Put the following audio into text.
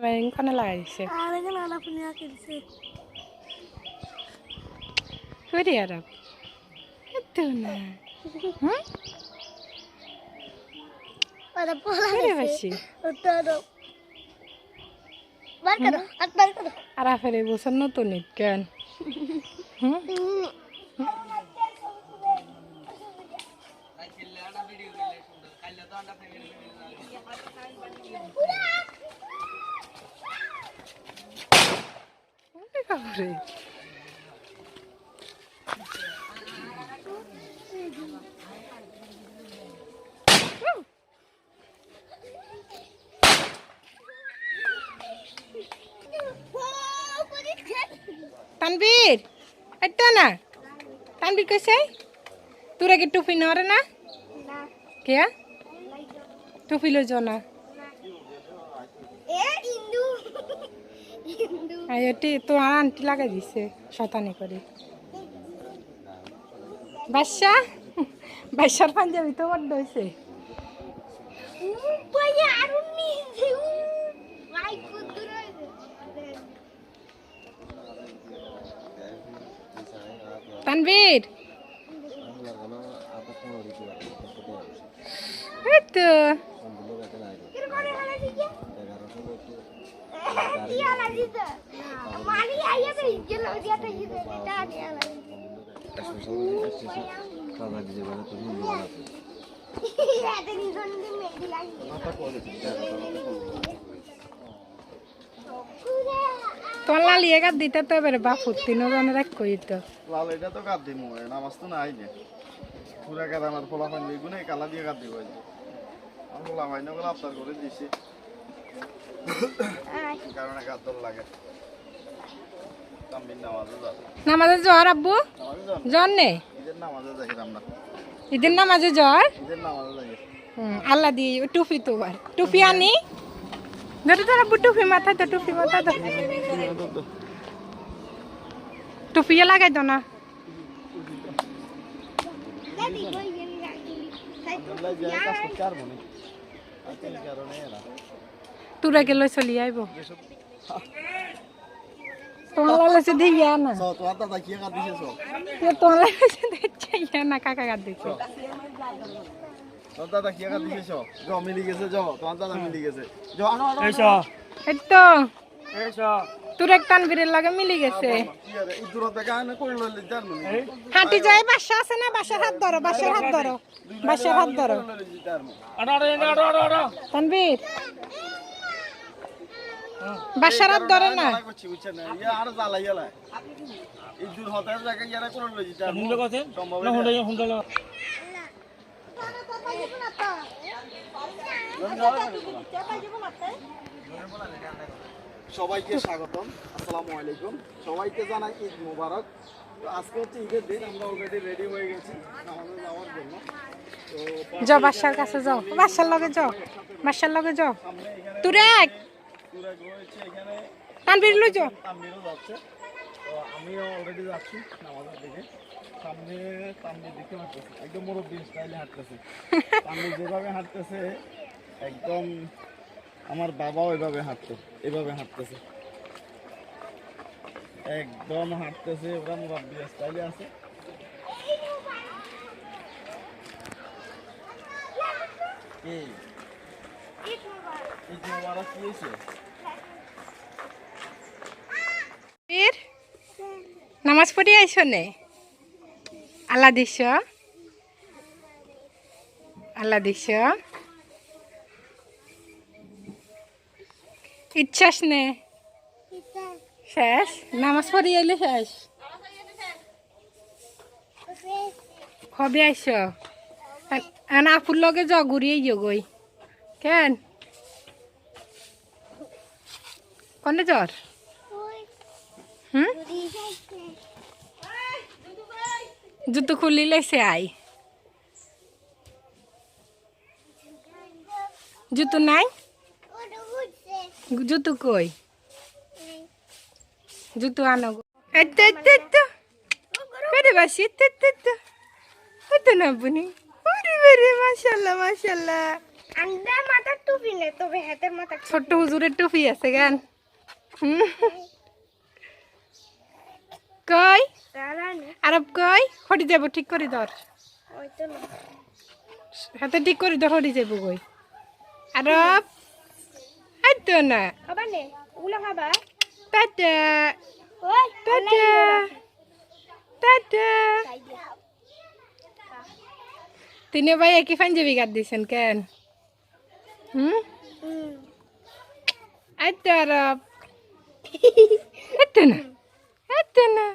এখানে লাগাই দিছে আর এখানে আলাপনিয়া কিনছে করি আর তো না হুম ওরা পোলা করি বাসি তো বার করো হাত বার করো আর ফের এই বছর নতুন ঈদ কেন হুম ওরে বাবারে। তানবীর এটা না। তানবীর কইছে তোরা কি টুপি নরে না? কে টুপি লইছ না। এটি তো আন্টি লাগাই দিছে শতানি করে। বাদশা, বাদশার পাঞ্জাবি তো বড্ড হয়েছে তানবীর তো। ইয়া তোমার লালি এগার দিতে তো এবারে বাপুর তিনজনের এক কই তো। লাল এটা তো কাট দিমু নামাজ তো নাই যে। পুরা কাদ আমার ফলা পান বেগুনে কালা দিয়ে কাট দিব আমার ফলা পাইনগুলো আফতার করে দিছি কারণে কাত দল লাগে তাম্বির নামাজে জ্বর আব্বু? জ্বর নেই? ঈদের নামাজে জ্বর? আল্লাহ দিয়ে টুপি তো বার টুপি আনি? ধরে ধর আব্বু টুপি মাথা তো টুপি মাথা তো। টুপি লাগাই দাও না। কারণে তোরা গেলে চলি আইব। তোমার লাগছে দিয়ে না। তোমার দাদা কি কাট দিছে সো তোমার লাগছে দেখছে না কাকা কাট দিচ্ছে দাদা কি কাট দিছে জ মিলি গেছে জ তোমার দাদা মিলি গেছে। জ আনো আনো এসো। এই তো। এসো। তোর এক তানবীরের লাগে মিলি গেছে। হাঁটি যায় বাসা আছে না? বাসার হাত ধরো বাসার হাত ধরো। বাসার হাত ধরো। তানবীর বাসার হাত ধরে না। ইয়া সবাইকে স্বাগতম আসসালামু আলাইকুম। সবাইকে জানাই ঈদ মোবারক। তো আজকে হচ্ছে ঈদের দিন আমরা অলরেডি রেডি হয়ে গেছি আমাদের যাওয়ার জন্য। তো যাও বাসার কাছে যাও। বাসার লগে যাও। বাসার লগে যাও। তুরে তানবীর লই যাও। তাম্বিরও যাচ্ছে। তো আমিও অলরেডি যাচ্ছি নামাজের দিকে। সামনে সামনে দিকে হাঁটতেছে। একদম মুরব্বী স্টাইলে হাঁটতেছে। সামনে যেভাবে হাঁটতেছে একদম আমার বাবাও এভাবে হাঁটতো এভাবে হাঁটতেছে। একদম হাঁটতেছে ওরা মুরব্বী স্টাইলে আছে। এই যে ওরা কি হয়েছে বীর নামাজ পড়ি আইছো নে? আল্লাহ দিছ আল্লাহ দিছ ইচ্ছাস নে? শেষ? নামাজ পড়ি আইলে শেষ? কবে আইস আপুর লগে য ঘুরিয়ে গই। কেন? কনে জ্বর? হুম? জুতো খুলি লাইছে আই জুতো নাই? জুতো কই? জুতো আনো বাসি না বুনি। ওরে বেরে মাশাল্লাহ মাশাল্লাহ। আন্ডা মাথার টুপি নেই তবে হাতের মাথা ছোট্ট হুজুরের টুপি আছে গান। কই? আরব কই? হরি যাব ঠিক করে ধর। হাতে ঠিক করে ধর হরি যাব কই? আরব? এই তো না। টাটা। টাটা। টাটা। তিনি ভাই একই পাঞ্জাবি গাদ দিয়েছেন কেন? হুম? হুম। আরব। এই তো না এই তো না।